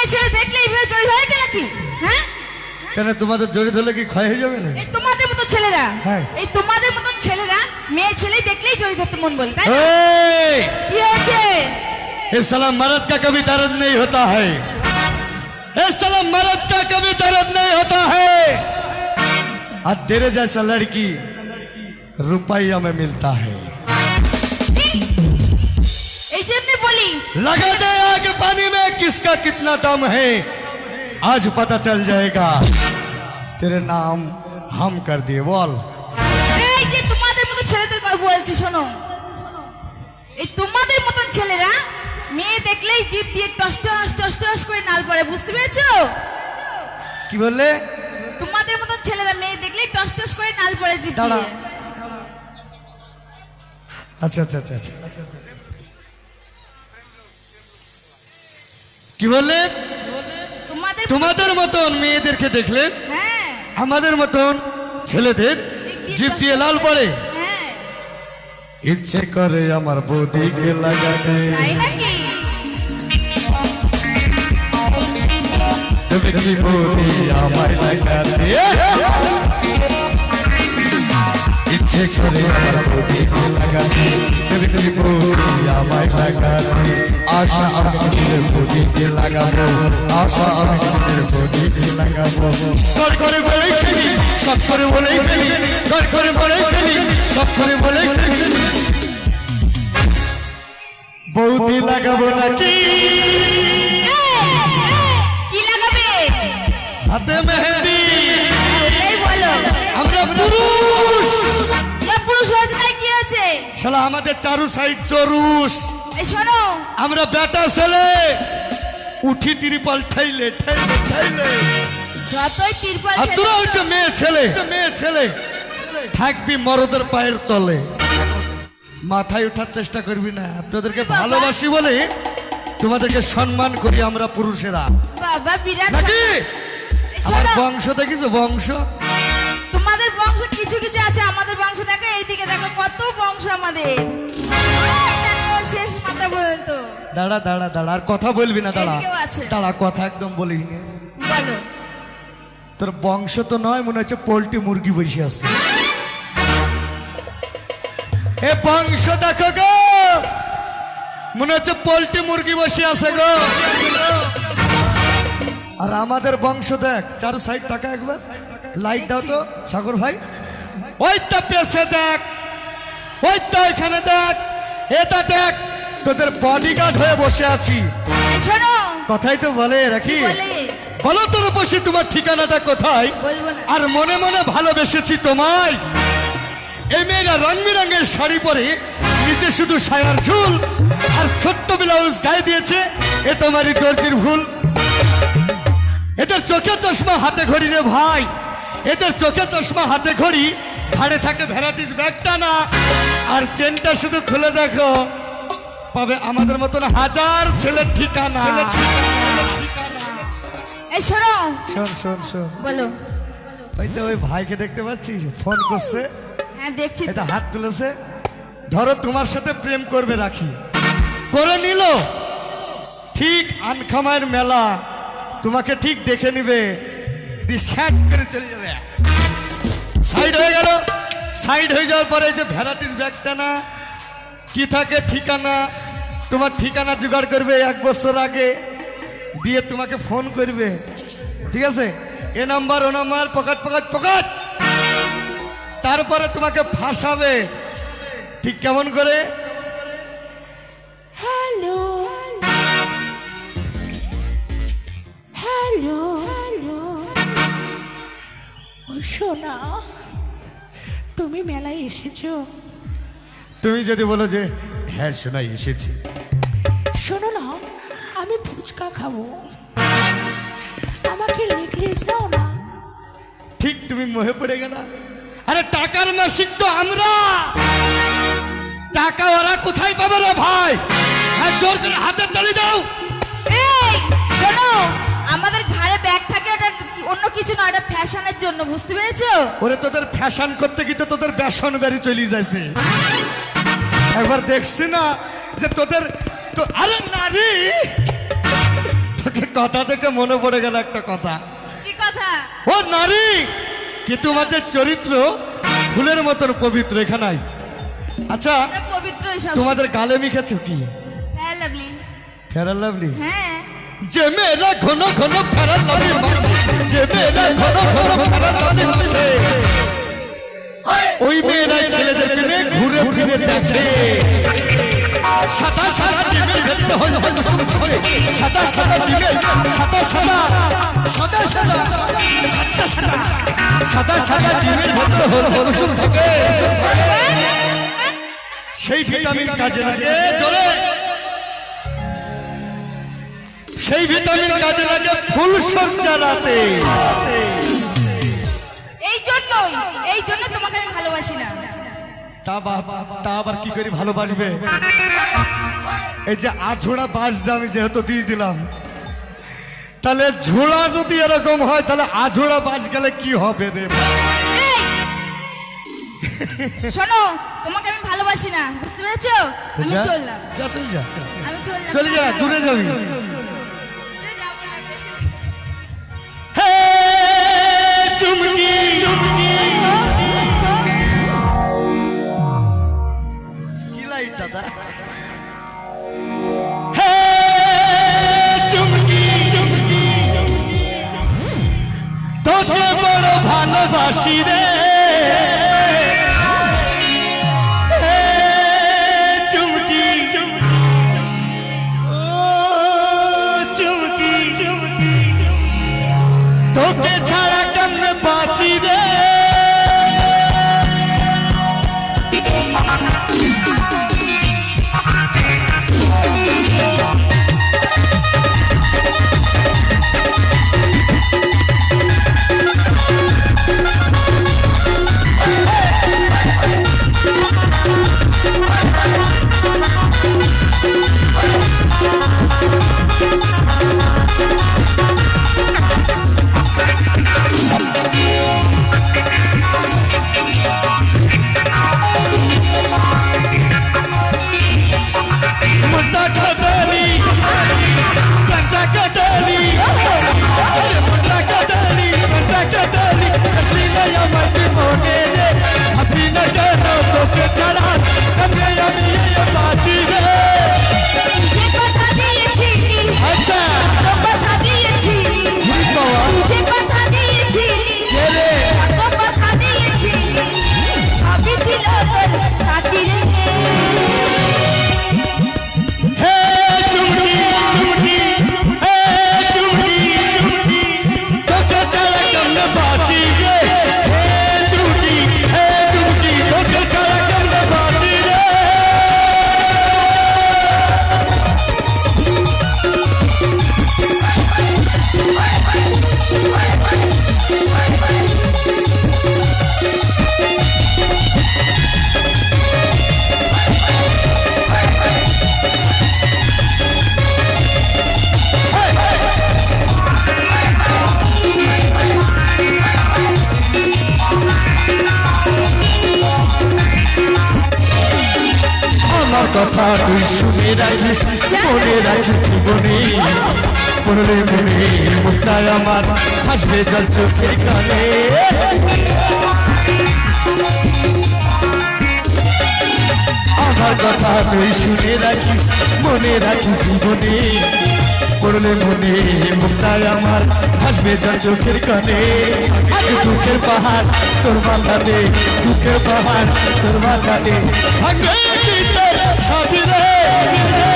মেয়ে ছেলে দেখলে এইভাবে জড়িত হয় তো নাকি হ্যাঁ কেন তোমাদের জড়িত হলে কি ক্ষয় হয়ে যাবে না এই তোমাদের মতো ছেলেরা হ্যাঁ। এই তোমাদের মতো ছেলেরা মেয়ে ছেলে দেখলেই জড়িত হতে মন বলে তাই না? ए, কি হয়েছে ये साला मर्द का कभी दर्द नहीं होता है ये साला मर्द का कभी दर्द नहीं होता है और तेरे जैसा लड़की रुपया में मिलता है এই জন্য বলি लगा दे आग पानी में किसका कितना दम है आज पता चल जाएगा तेरे नाम हम कर दिए बोल এই যে তোমাদের মতো ছেলেদের কথা বলছি শোনো এই তোমাদের মতন ছেলেরা মেয়ে দেখলেই জিভ দিয়ে টস টস টস টস করে নাল পড়ে বুঝতে পেরেছো কি বললে তোমাদের মতন ছেলেরা মেয়ে দেখলেই টস টস করে নাল পড়ে জিভ দাঁড়া। দিয়ে আচ্ছা আচ্ছা আচ্ছা আচ্ছা কি বললে? তোমাদের মতন মেয়েদেরকে দেখলে হ্যাঁ। আমাদের মতন ছেলেদের জিপ দিয়ে লাল পড়ে। হ্যাঁ। ইচ্ছে করে আমার বৌদিকে লাগাতে। তুমি কি বৌদি আমায় লাগাতে। ইচ্ছে করে আমার বৌদিকে লাগাতে। তুমি কি বৌদি আমায় লাগাতে। আশা আমি নিজের বৌদিকে লাগাবো। আশা আমি নিজের বৌদিকে লাগাবো। কর করে বলেই ফেলি সব করে বলেই ফেলি। কর করে বলেই ফেলি সব করে বলেই ফেলি। বৌদি লাগাবো নাকি? কি লাগাবে? হাতে মেহেন্দি। এই বলো। আমরা পুরুষ। এ পুরুষ হয়েছে তাই কি আছে? শালা আমাদের চারু সাইড চরুষ। শোনো। আমরা বেটা ছেলে। উঠি তিরিপাল ঠাইলে ঠাইলে ঠাইলে। যতই তিরপল আর তোরা হচ্ছে মেয়ে ছেলে মেয়ে ছেলে। থাকবি মরদের পায়ের তলে। মাথায় ওঠার চেষ্টা করবি না। তোদেরকে ভালোবাসি বলে তোমাদেরকে সম্মান করি আমরা পুরুষেরা। বাবা বিরাট নাকি? আমার বংশ দেখিস? বংশ। তোমাদের বংশ কিছু কিছু আছে। আমাদের বংশ দেখো এইদিকে দেখো কত বংশ আমাদের। শেষ মাথা পর্যন্ত। দাঁড়া দাঁড়া দাঁড়া আর কথা বলবি না দাঁড়া। এদিকেও আছে। দাঁড়া কথা একদম বলিস না বলো। তোর বংশ তো নয় মনে হচ্ছে পোল্ট্রি মুরগি বসে আছে। এ বংশ দেখো গো! মনে হচ্ছে পোল্ট্রি মুরগি বসে আছে গো। আর আমাদের বংশ দেখ চার সাইড টাকা একবার। লাইট দাও তো সাগর ভাই। ওইটা পেছে দেখ। ওই তো এখানে দেখ। এটা দেখ তোদের বডিগার্ড হয়ে বসে আছি। শোনো। কথাই তো বলে রাখি? বলে? বলো তোর বসে তোমার ঠিকানাটা কোথায়? আর মনে মনে ভালোবেসেছি তোমায়। এই মেয়েরা রং বেরঙের শাড়ি পরে নিচে শুধু সায়ার ঝুল আর ছোট্ট ব্লাউজ গায়ে দিয়েছে এ তোমারই দর্জির ভুল। এদের চোখে চশমা হাতে ঘড়ি রে ভাই। এদের চোখে চশমা হাতে ঘড়ি। ঘাড়ে থাকে ভ্যারাইটিস ব্যাগটা না। আর চেনটা শুধু খুলে দেখো। পাবে আমাদের মতন হাজার ছেলের ঠিকানা। এই শোনো। শোন শোন শোন। বলো। ওই তো ওই ভাইকে দেখতে পাচ্ছিস ফোন করছে। হ্যাঁ দেখছি। এটা হাত তুলেছে। ধরো তোমার সাথে প্রেম করবে রাখি। করে নিল। ঠিক আনখামায়ের মেলা। তোমাকে ঠিক দেখে নিবে। দিয়ে করে চলে যাবে। সাইড হয়ে গেল। সাইড হয়ে যাওয়ার পরে যে ভ্যারাইটিস ব্যাগটা না, কি থাকে ঠিকানা, তোমার ঠিকানা জোগাড় করবে এক বছর আগে, দিয়ে তোমাকে ফোন করবে। ঠিক আছে? A number O number pocket pocket pocket! তারপরে তোমাকে ফাঁসাবে। ঠিক কেমন করে? হ্যালো হ্যালো ও সোনা। তুমি মেলায় এসেছ? তুমি যদি বলো যে হ্যাঁ শোনাই এসেছি। শোনো না আমি ফুচকা খাব। আমাকে নেকলেস দাও না। ঠিক তুমি মোহে পড়ে গেল। আরে টাকার মাসিক তো আমরা। টাকা ওরা কোথায় পাবে রে ভাই? হ্যাঁ জোর করে হাতে তালি দাও। অন্য কিছু না ওটা ফ্যাশনের জন্য বুঝতে পেরেছ? ওরে তোদের ফ্যাশন করতে গিয়ে তোদের বেসন বেরি চলে যাইছে। একবার দেখছি না যে তোদের তো আরে নারী তোকে কথা থেকে মনে পড়ে গেল একটা কথা। কি কথা? ও নারী কি তোমাদের চরিত্র ফুলের মতন পবিত্র এখানে আচ্ছা পবিত্র তোমাদের গালে মিখেছো কি? হ্যাঁ লাভলি ফেরার লাভলি হ্যাঁ। যে মেয়েরা ঘন ঘন লাভলি মাখে, যে মেয়েরা ঘন ঘন লাভলি মাখে, ওই মেয়েরা ছেলেদের প্রেমে ঘুরে ফিরে দেখে। সাদা সাদা ডিমের ভেতরে হল কুসুম থাকে সাদা সাদা ডিমের সাদা সাদা সাদা সাদা সাদা সাদা সাদা সাদা সেই ভিটামিন কাজে লাগে। জোরে। সেই ভিটামিন কাজে লাগে ফুল সজ্জা রাতে এই জন্যই এই জন্য তোমাকে আমি ভালোবাসি না। তা বা- তা আবার কি করে ভালোবাসবে? এই যে আঝোড়া বাস যে আমি যেহেতু দিয়ে দিলাম তাহলে ঝোড়া যদি এরকম হয় তাহলে আঝোড়া বাস গেলে কি হবে রে? শোনো তোমাকে আমি ভালোবাসি না বুঝতে পেরেছ? আমি চললাম। চলে যা দূরে যাবি। চুমকি। কি লাইট দাদা? তোকে বড় ভালোবাসি রে। আমার কথা তুই শুনে রাখিস, মনে রাখিস জীবনে। পড়লে মনে মুখটায় আমার হাসবে জল চোখের কানে। আমার কথা তুই শুনে রাখিস, মনে রাখিস জীবনে। পড়লে মনে মুক্তায় আমার। হাসবে যা চোখের কানে আছে দুঃখের পাহাড়। তোর মাথাতে দুঃখের পাহাড়, তোর মাথাতে ভাঙবে রে।